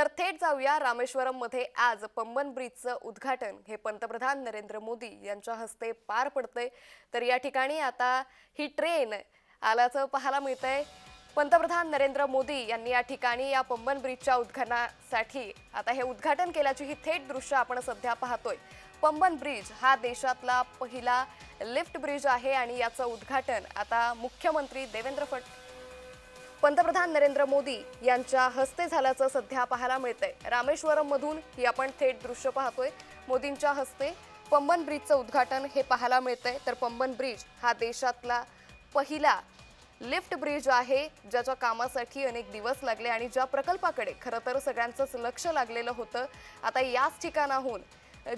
तर थेट जाऊया रामेश्वरममध्ये आज पंबन ब्रिजचं उद्घाटन. हे पंतप्रधान नरेंद्र मोदी यांच्या हस्ते पार पडतंय. तर या ठिकाणी आता ही ट्रेन आल्याचं पाहायला मिळतंय. पंतप्रधान नरेंद्र मोदी यांनी या ठिकाणी या पंबन ब्रिजच्या उद्घाटनासाठी आता हे उद्घाटन केल्याची ही थेट दृश्य आपण सध्या पाहतोय. पंबन ब्रिज हा देशातला पहिला लिफ्ट ब्रिज आहे आणि याचं उद्घाटन आता मुख्यमंत्री देवेंद्र फड पंतप्रधान नरेंद्र मोदी यांच्या हस्ते झाल्याचं सध्या पाहायला मिळतंय. रामेश्वरम मधून ही आपण थेट दृश्य पाहतोय. मोदींच्या हस्ते पंबन ब्रिजचं उद्घाटन हे पाहायला मिळतंय. तर पंबन ब्रिज हा देशातला पहिला लिफ्ट ब्रिज आहे ज्याच्या कामासाठी अनेक दिवस लागले आणि ज्या प्रकल्पाकडे खरं तर सगळ्यांचंच लक्ष लागलेलं होतं. आता याच ठिकाणाहून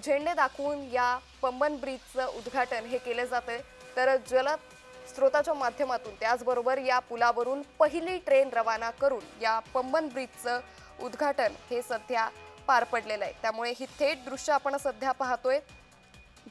झेंडे दाखवून या पंबन ब्रिजचं उद्घाटन हे केलं जातं तर जल स्रोताच्या माध्यमातून त्याचबरोबर या पुलावरून पहिली ट्रेन रवाना करून या पंबन ब्रिजचं उद्घाटन हे सध्या पार पडलेलं आहे. त्यामुळे ही थेट दृश्य आपण सध्या पाहतोय.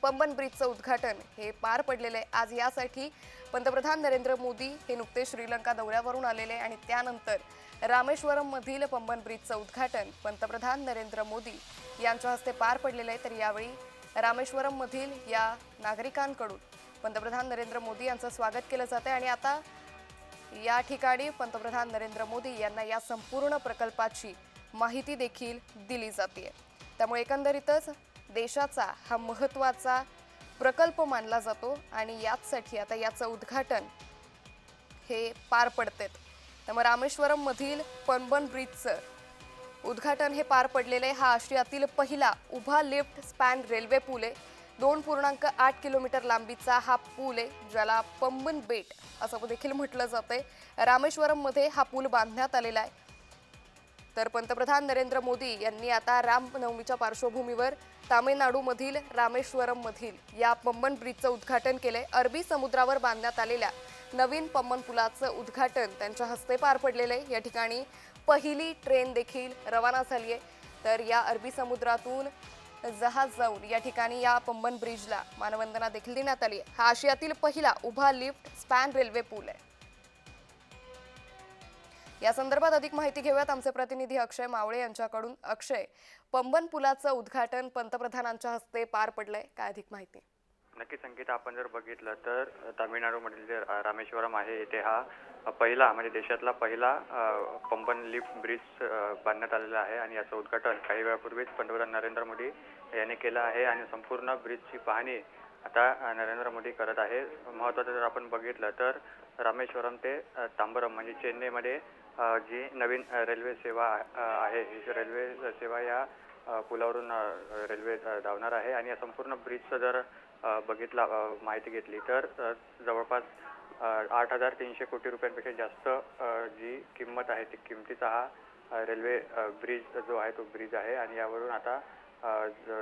पंबन ब्रिजचं उद्घाटन हे पार पडलेलं आहे. आज यासाठी पंतप्रधान नरेंद्र मोदी हे नुकतेच श्रीलंका दौऱ्यावरून आलेले आणि त्यानंतर रामेश्वरममधील पंबन ब्रिजचं उद्घाटन पंतप्रधान नरेंद्र मोदी यांच्या हस्ते पार पडलेलं आहे. तर यावेळी रामेश्वरममधील या नागरिकांकडून पंतप्रधान नरेंद्र मोदी यांचं स्वागत केलं जातं आणि आता या ठिकाणी पंतप्रधान नरेंद्र मोदी यांना या संपूर्ण प्रकल्पाची माहिती देखील दिली जाते त्यामुळे एकंदरीतच देशाचा हा महत्त्वाचा प्रकल्प मानला जातो आणि याचसाठी आता याचं उद्घाटन हे पार पडतेत. त्यामुळे रामेश्वरममधील पनबन ब्रिजचं उद्घाटन हे पार पडलेलं आहे. हा आशियातील पहिला उभा लिफ्ट स्पॅन रेल्वे पूल आहे. दोन पूर्णांक आठ किलोमीटर लांबीचा हा पूल आहे ज्याला पंबन बेट असं देखील म्हटलं जातंय. रामेश्वरममध्ये हा पूल बांधण्यात आलेला आहे. तर पंतप्रधान नरेंद्र मोदी यांनी आता रामनवमीच्या पार्श्वभूमीवर तामिळनाडूमधील रामेश्वरममधील या पंबन ब्रिजचं उद्घाटन केलंय. अरबी समुद्रावर बांधण्यात आलेल्या नवीन पंबन पुलाचं उद्घाटन त्यांच्या हस्ते पार पडलेलं आहे. या ठिकाणी पहिली ट्रेन देखील रवाना झाली आहे. तर या अरबी समुद्रातून जहाज जाऊन या ठिकाणी या पंबन ब्रिजला मानवंदना देखील देण्यात आली हा आशियातील पहिला उभा लिफ्ट स्पॅन रेल्वे पूल आहे. या संदर्भात अधिक माहिती घेऊयात आमचे प्रतिनिधी अक्षय मावळे यांच्याकडून. अक्षय पंबन पुलाचं उद्घाटन पंतप्रधानांच्या हस्ते पार पडलंय. काय अधिक माहिती? नक्की संकेत आपण जर बघितलं तर तामिळनाडूमधील जे रामेश्वरम आहे इथे हा पहिला म्हणजे देशातला पहिला पंपन लिफ्ट ब्रिज बांधण्यात आलेला आहे आणि याचं उद्घाटन काही वेळापूर्वीच पंतप्रधान नरेंद्र मोदी यांनी केलं आहे आणि संपूर्ण ब्रिजची पाहणी आता नरेंद्र मोदी करत आहे. महत्त्वाचं जर आपण बघितलं तर रामेश्वरम ते तांबरम म्हणजे चेन्नईमध्ये जी नवीन रेल्वे सेवा आहे ही रेल्वे सेवा या पुलावरून रेल्वे धावणार आहे आणि या संपूर्ण ब्रिजचं जर बघितला माहिती घेतली. तर जवळपास आठ हजार तीनशे कोटी रुपयांपेक्षा जास्त जी किंमत आहे ती किमतीचा हा रेल्वे ब्रिज जो आहे तो ब्रिज आहे. आणि यावरून आता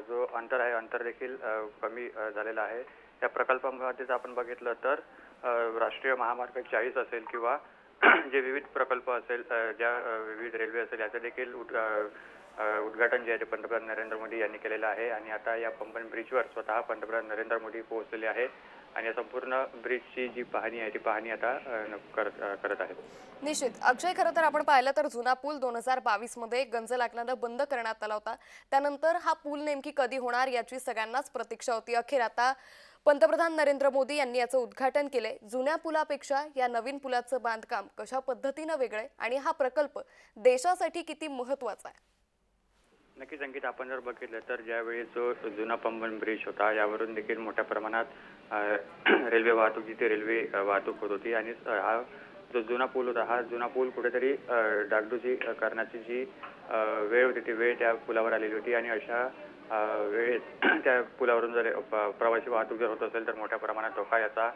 जो अंतर आहे अंतर देखील कमी झालेला झालेलं आहे. या प्रकल्पामध्ये जर आपण बघितलं तर राष्ट्रीय महामार्ग चाळीस असेल किंवा जे विविध प्रकल्प असेल ज्या विविध रेल्वे असेल याचं देखील उद्घाटन जे आहे ते पंतप्रधान नरेंद्र मोदी यांनी केलेलं आहे. आणि आता या पंपन ब्रिजवर स्वतः पंतप्रधान नरेंद्र मोदी पोहोचलेले आहे आणि या संपूर्ण ब्रिजची जी पाहणी आहे ती पाहणी आता न- करत करत आहेत. निश्चित. अक्षय खरं तर आपण पाहिलं तर जुना पूल दोन हजार बावीसमध्ये गंज लागल्यानं बंद करण्यात आला होता. त्यानंतर हा पूल नेमकी कधी होणार याची सगळ्यांनाच प्रतीक्षा होती. अखेर आता पंतप्रधान नरेंद्र मोदी यांनी याचं उद्घाटन केले जुन्या पुलापेक्षा या नवीन पुलाचं बांधकाम कशा पद्धतीनं वेगळंय आणि हा प्रकल्प देशासाठी किती महत्त्वाचा आहे? नक्की संगीत आपण जर बघितलं तर ज्यावेळी जो जुना पंबन ब्रिज होता यावरून देखील मोठ्या प्रमाणात रेल्वे वाहतूक जिथे रेल्वे वाहतूक होत होती आणि हा जो जुना पूल होता हा जुना पूल कुठेतरी डागडुजी करण्याची जी वेळ होती ती वेळ त्या पुलावर आलेली होती आणि अशा वेळेत त्या पुलावरून जर प्रवासी वाहतूक जर होत असेल तर मोठ्या प्रमाणात धोका याचा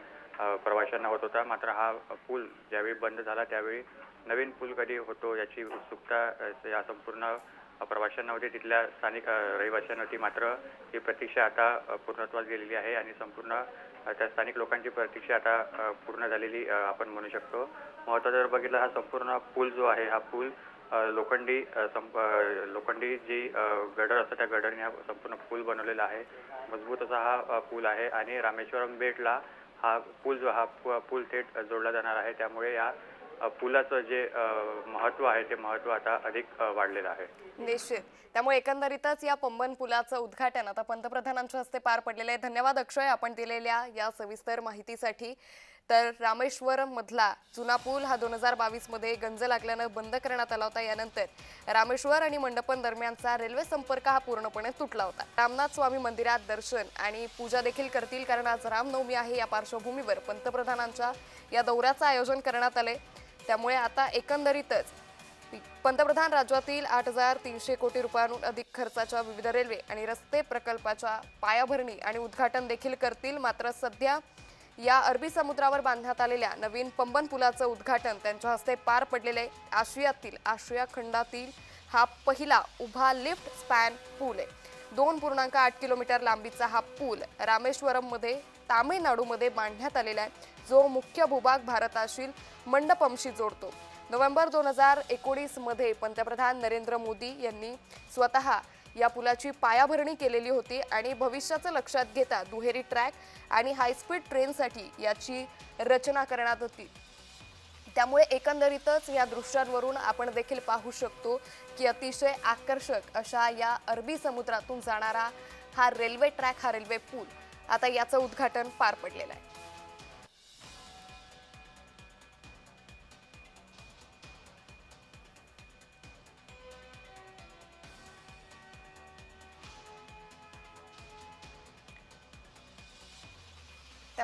प्रवाशांना होत होता. मात्र हा पूल ज्यावेळी बंद झाला त्यावेळी नवीन पूल कधी होतो याची उत्सुकता या संपूर्ण प्रवाशांना होती तिथल्या स्थानिक रहिवाशांना होती मात्र ही प्रतीक्षा आता पूर्णत्वास गेलेली आहे आणि संपूर्ण त्या स्थानिक लोकांची प्रतीक्षा आता पूर्ण झालेली आपण म्हणू शकतो. महत्त्वाचं जर बघितलं हा संपूर्ण पूल जो आहे हा पूल लोखंडी संप लोखंडी जी गडर असतं त्या गडरने हा संपूर्ण पूल बनवलेला आहे. मजबूत असा हा पूल आहे आणि रामेश्वरम बेटला हा पूल जो हा पु- पूल थेट जोडला जाणार आहे. त्यामुळे या पुलाचं जे महत्त्व आहे ते महत्त्व आता अधिक वाढलेलं आहे. निश्चित. त्यामुळे एकंदरीतच या पंबन पुलाचं उद्घाटन आता पंतप्रधानांच्या हस्ते पार पडलेलं आहे. धन्यवाद अक्षय आपण दिलेल्या या सविस्तर माहितीसाठी. तर रामेश्वरम मधला जुना पूल हा दोन हजार बावीसमध्ये गंज लागल्यानं बंद करण्यात आला होता. यानंतर रामेश्वर आणि मंडपन दरम्यानचा रेल्वे संपर्क हा पूर्णपणे तुटला होता. रामनाथ स्वामी मंदिरात दर्शन आणि पूजा देखील करतील कारण आज रामनवमी आहे या पार्श्वभूमीवर पंतप्रधानांच्या या दौऱ्याचं आयोजन करण्यात आले त्यामुळे आता एकंदरीतच पंतप्रधान राज्यातील आठ हजार तीनशे कोटी रुपयांहून अधिक खर्चाच्या विविध रेल्वे आणि रस्ते प्रकल्पाच्या पायाभरणी आणि उद्घाटन देखील करतील. मात्र सध्या या अरबी समुद्रावर बांधण्यात आलेल्या नवीन पंबन पुलाचं उद्घाटन त्यांच्या हस्ते पार पडलेले आहे. आशियातील आशिया खंडातील हा पहिला उभा लिफ्ट स्पॅन पूल आहे. दोन पूर्णांक आठ किलोमीटर लांबीचा हा पूल रामेश्वरममध्ये तामिळनाडूमध्ये बांधण्यात आलेला आहे. जो मुख्य भूभाग भारताशील मंडपमशी जोडतो. नोव्हेंबर दोन हजार एकोणीसमध्ये पंतप्रधान नरेंद्र मोदी यांनी स्वतः या पुलाची पायाभरणी केलेली होती आणि भविष्याचं लक्षात घेता दुहेरी ट्रॅक आणि हायस्पीड ट्रेनसाठी याची रचना करण्यात होती. त्यामुळे एकंदरीतच या दृश्यांवरून आपण देखील पाहू शकतो की अतिशय आकर्षक अशा या अरबी समुद्रातून जाणारा हा रेल्वे ट्रॅक हा रेल्वे पूल आता याचं उद्घाटन पार पडलेलं आहे.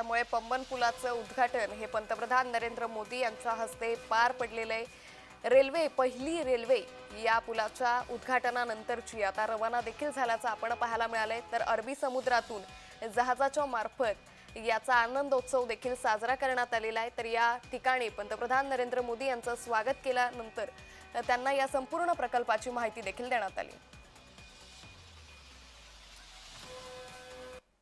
त्यामुळे पंबन पुलाचं उद्घाटन हे पंतप्रधान नरेंद्र मोदी यांच्या हस्ते पार पडलेलं आहे. रेल्वे पहिली रेल्वे या पुलाच्या उद्घाटनानंतरची आता रवाना देखील झाल्याचं आपण पाहायला मिळालंय. तर अरबी समुद्रातून जहाजाच्या मार्फत याचा आनंदोत्सव देखील साजरा करण्यात आलेला आहे. तर या ठिकाणी पंतप्रधान नरेंद्र मोदी यांचं स्वागत केल्यानंतर त्यांना या संपूर्ण प्रकल्पाची माहिती देखील देण्यात आली.